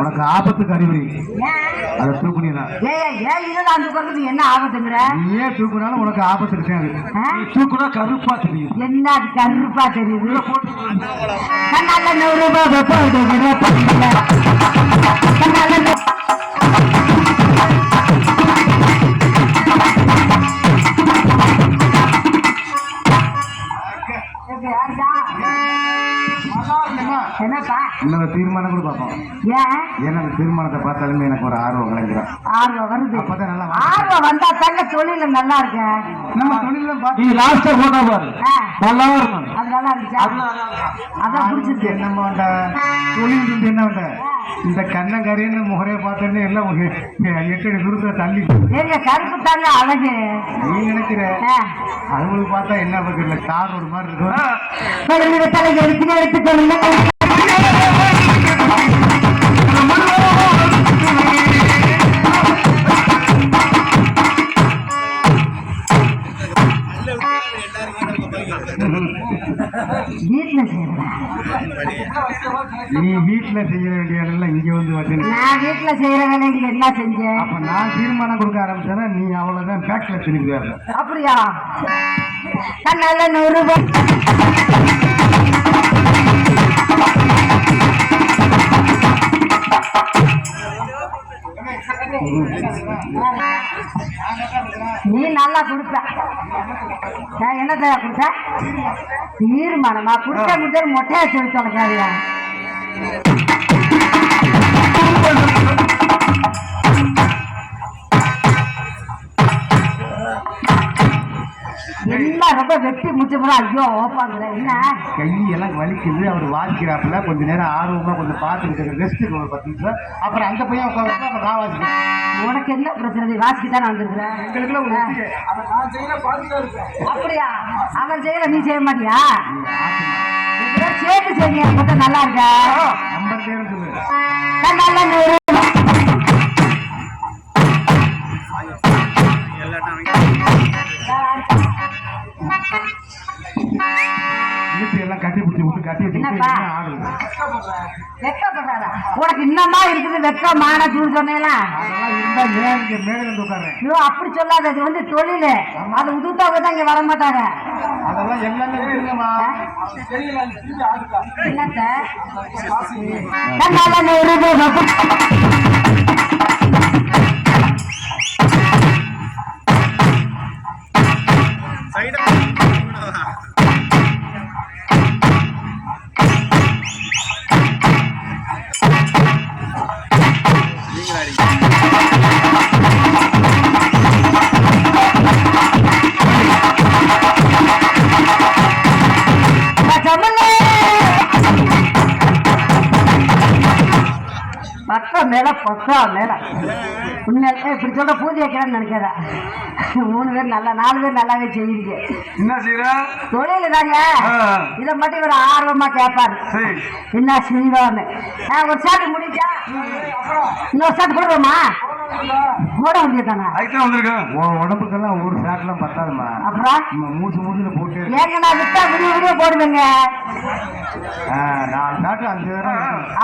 உனக்கு ஆபத்துக்கு அறிகுறி. அதை பக்கத்துக்கு என்ன ஆபத்துங்கிற ஏன் தூக்குனாலும் உனக்கு ஆபத்து இருக்காது. தூக்குனா கருப்பா தெரியும். என்ன அது கருப்பா தெரியுது? கண்ணால நூறு ரூபாய் கூட பார்ப்போம். ஏன்? ஏன்னா அந்த தீர்மானத்தை பார்த்தாலுமே எனக்கு ஒரு ஆர்வம் விளைஞ்சிடும் ஆர்வம் வருது. அப்பதான் நல்லா. ஆர்வம் வந்தா தாங்க தொழில நல்லா இருக்க? நம்ம தொழில பார்த்து நீ லாஸ்டா போட்டா பாரு. நல்லா இருக்கும் அது நல்லா இருந்துச்சா? அதான் பிடிச்சிருக்கு. என்ன வேண்ட தொழில் இருந்து என்ன வேண்ட இந்த கண்ணங்கரைன்னு முகரைய பார்த்தோன்னே எல்லாம் ஒரு எட்டு அடி தூரத்துல தள்ளி ஏங்க கருப்பு தாங்க அழகு. நீ நினைக்கிற. அவங்களுக்கு பார்த்தா என்ன பக்கத்துல கார் ஒரு மாதிரி இருக்கும். தலையை எடுத்துக்கொள்ளுங்க நீ வீட்டுல செய்ய வேண்டியதெல்லாம் இங்க வந்து வந்து நான் வீட்டுல செய்யற வேலைக்கு என்ன செஞ்சேன் அப்ப நான் தீர்மானம் கொடுக்க ஆரம்பிச்சேன்னா நீ அவ்வளவுதான் பேக்ல திரும்பி வரல அப்படியா? கண்ணால நூறு ரூபாய். நீ நல்லா கொடுப்ப. நான் என்ன தயா கொடுத்த தீர்மானமா? கொடுத்த கொடுத்த மொட்டையா சொல்லி தொலைக்காதியா ரொம்ப வெட்டி முச்சமுறை ஐயோ ஓப்பாங்கிற என்ன? கையெல்லாம் வலிக்குது. அவர் வாசிக்கிறாப்புல கொஞ்ச நேரம் ஆர்வமா கொஞ்சம் பார்த்துக்கிட்டு ரெஸ்ட் ஒரு பத்து நிமிஷம். அப்புறம் அந்த பையன் உட்காந்து அப்புறம் நான் வாசிக்கிறேன். உனக்கு என்ன பிரச்சனை? வாசிக்கு தான் வந்திருக்கிறேன் எங்களுக்குலாம். அப்படியா? அவன் செய்யல நீ செய்ய மாட்டியா? சேர்த்து செய்யுங்க மட்டும் நல்லா இருக்க? நம்பர் நான் நல்லா வெக்கப்படுறாரா உனக்கு இன்னமா இருக்குது வெக்கம் மான தூள் சொன்னேல அதெல்லாம் இருந்தா மேலே மேலே வந்து உட்கார்றேன் ஐயோ அப்படி சொல்லாத. வந்து தொழில். அது உதுத்தவங்க தான் இங்க வர மாட்டாங்க அதெல்லாம் மேல பக்கம் மேல. உண்மையிலே இப்படி சொல்ற பூஜை வைக்கிறேன்னு நினைக்காத. மூணு பேர் நல்லா நாலு பேர் நல்லாவே செய்யுங்க என்ன செய்யற தொழில் தாங்க. இதை மட்டும் இவர் ஆர்வமா கேட்பாரு என்ன செய்வான்னு. ஒரு சாட்டு முடிஞ்சா? இன்னொரு சாட்டு போடுவோமா? போட வேண்டியதானே அதுதான் வந்திருக்கேன் உன் உடம்புக்கெல்லாம் ஒரு ஷாட்லாம் பத்தாதுமா. அப்புறம்? மூச்சு மூச்சுன்னு போட்டு. ஏங்க நான் விட்டா விடிய விடிய போடுவேங்க ஷாட்டு அஞ்சு தடவை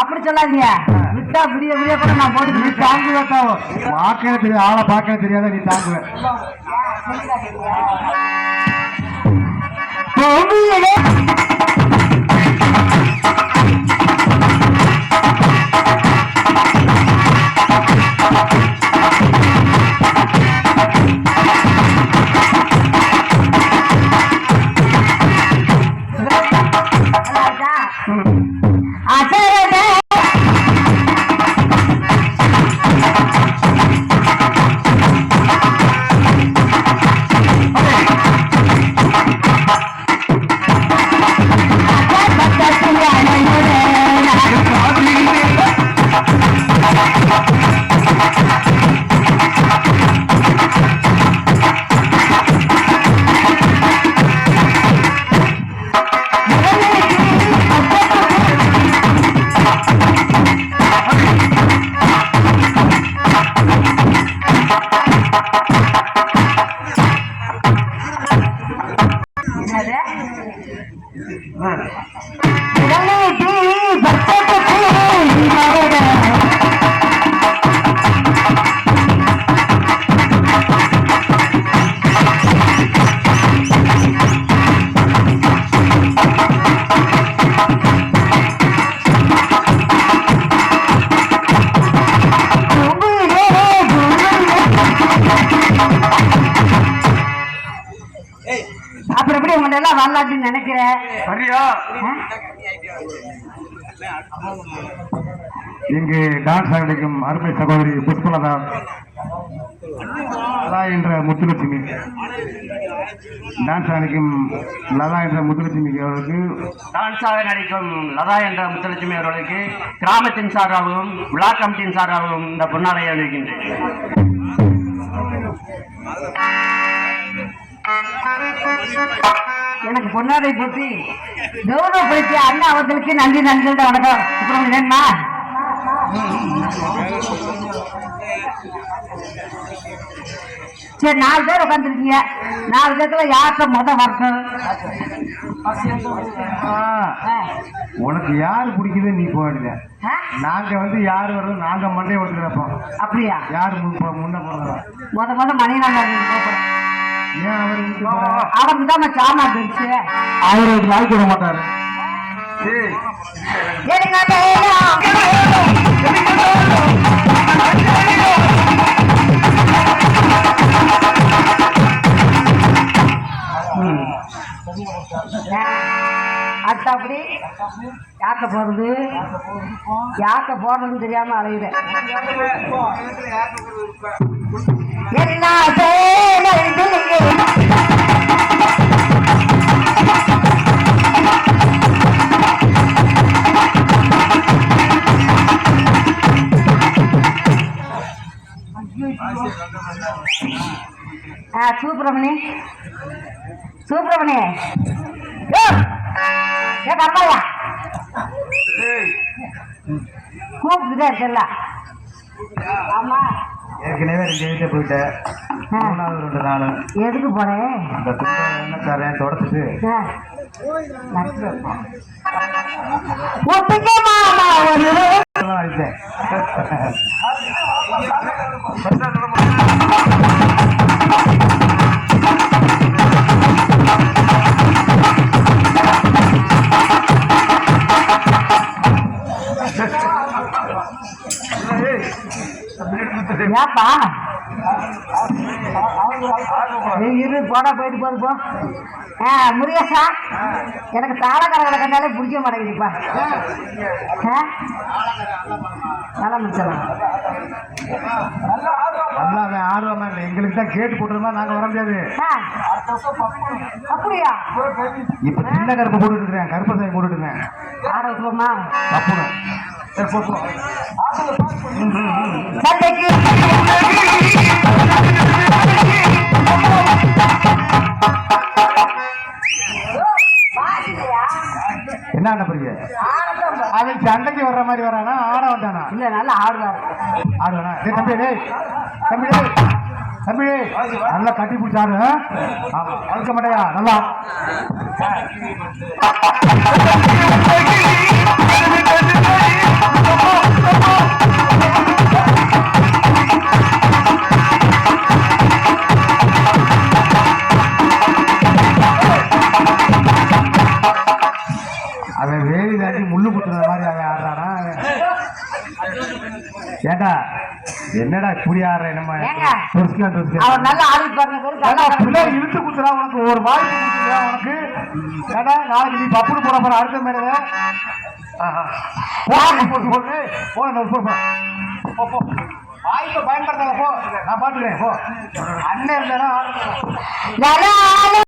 அப்படி சொல்லாதீங்க. விட்டா விடிய விடிய கூட நான் நீ போட்டு தாங்குவேத்தா பார்க்கவே தெரியாது ஆளை பார்க்கவே தெரியாத நீ தாங்குவ. பூமியிலே அப்புறம் எப்படி உங்கள்ட்ட எல்லாம் வரலாற்றுன்னு நினைக்கிறேன் சரியா? இங்கு டான்ஸ் ஆடிக்கும் அருமை சகோதரி புஷ்பலதா லதா என்ற முத்துலட்சுமி. டான்ஸ் ஆடிக்கும் லதா என்ற முத்துலட்சுமி அவர்களுக்கு. டான்ஸாக நடிக்கும் லதா என்ற முத்துலட்சுமி அவர்களுக்கு கிராமத்தின் சார்பாகவும் விழா கமிட்டியின் சார்பாகவும் இந்த பொன்னாடையை அணிவிக்கின்றேன். எனக்கு பொன்னாடை போட்டி கௌரவப்படுத்திய அண்ணா அவர்களுக்கு நன்றி நன்றி வணக்கம். அப்புறம் வேணுமா சரி நாலு பேர் உட்காந்துருக்கீங்க நாலு பேர்த்துல யார்கிட்ட முத வரட்டும்? உனக்கு யார் பிடிக்குது நீ போயிடுங்க ஆ? நாங்க வந்து யார் வரும் நாங்க மண்டே ஓட்டு கிடப்போம். அப்படியா? யார் முன் முன்ன போறதா? முத முத வீட்டு போறா? அவருக்கு தான் சாமா போயிடுச்சு. அவர் ஒரு நாள் கூட மாட்டாரு. ஏய், எடுங்க யாக்க போகிறது யாக்க போறதுன்னு தெரியாமல் அலையுது. என்ன செய்யறது? ஆ சூப்பிரமணி. சூப்பிரமணி. பரவாயில்ல கூப்பிட்டுதான் இருக்கல ஆமா. ஏற்கனவே ரெண்டு வீட்டை போயிட்டேன். மூணாவது ரெண்டு நாள். எதுக்கு போறேன் அந்த துண்டை என்ன தரேன் தொடச்சிட்டு ஒரு ஏப்பா நீ இரு போடா போயிட்டு போது போ. ஆ முருகேசா எனக்கு தாளக்கரகளை கண்டாலே பிடிக்க மாட்டேங்குதுப்பா. ஆ? நல்லா முடிச்சிடலாம் நல்லா அவன் ஆர்வமா இல்லை. எங்களுக்கு தான் கேட்டு போட்டுருமா நாங்க வர முடியாது. அப்படியா? இப்ப சின்ன கருப்பு போட்டுட்டு இருக்கிறேன். கருப்பு சாமி போட்டுட்டு இருக்கேன் விட்டுருமா என்ன ஆட போறீங்க அவன் சண்டைக்கு வர்ற மாதிரி வரானா? ஆட வந்தானா இல்ல நல்லா ஆடுவார் ஆடுவானா? டேய் தம்பி டேய். தம்பி டேய். தம்பி நல்லா கட்டி பிடிச்சி ஆடு அழுக்க மாட்டையா? நல்லா. ஏண்டா என்னடா இப்படி ஆடுற நம்ம. அவர் நல்லா ஆடி பாருங்க இழுத்து குத்துறா உனக்கு? ஒரு வாய்ப்பு குத்துறா உனக்கு? ஏடா நாளைக்கு நீ பப்புனு போட போற அடுத்த மேல வாய்ப்பை பயன்படுத்தாத போ. நான் பாத்துக்கிறேன் போ. அண்ணன் இருந்தா நல்லா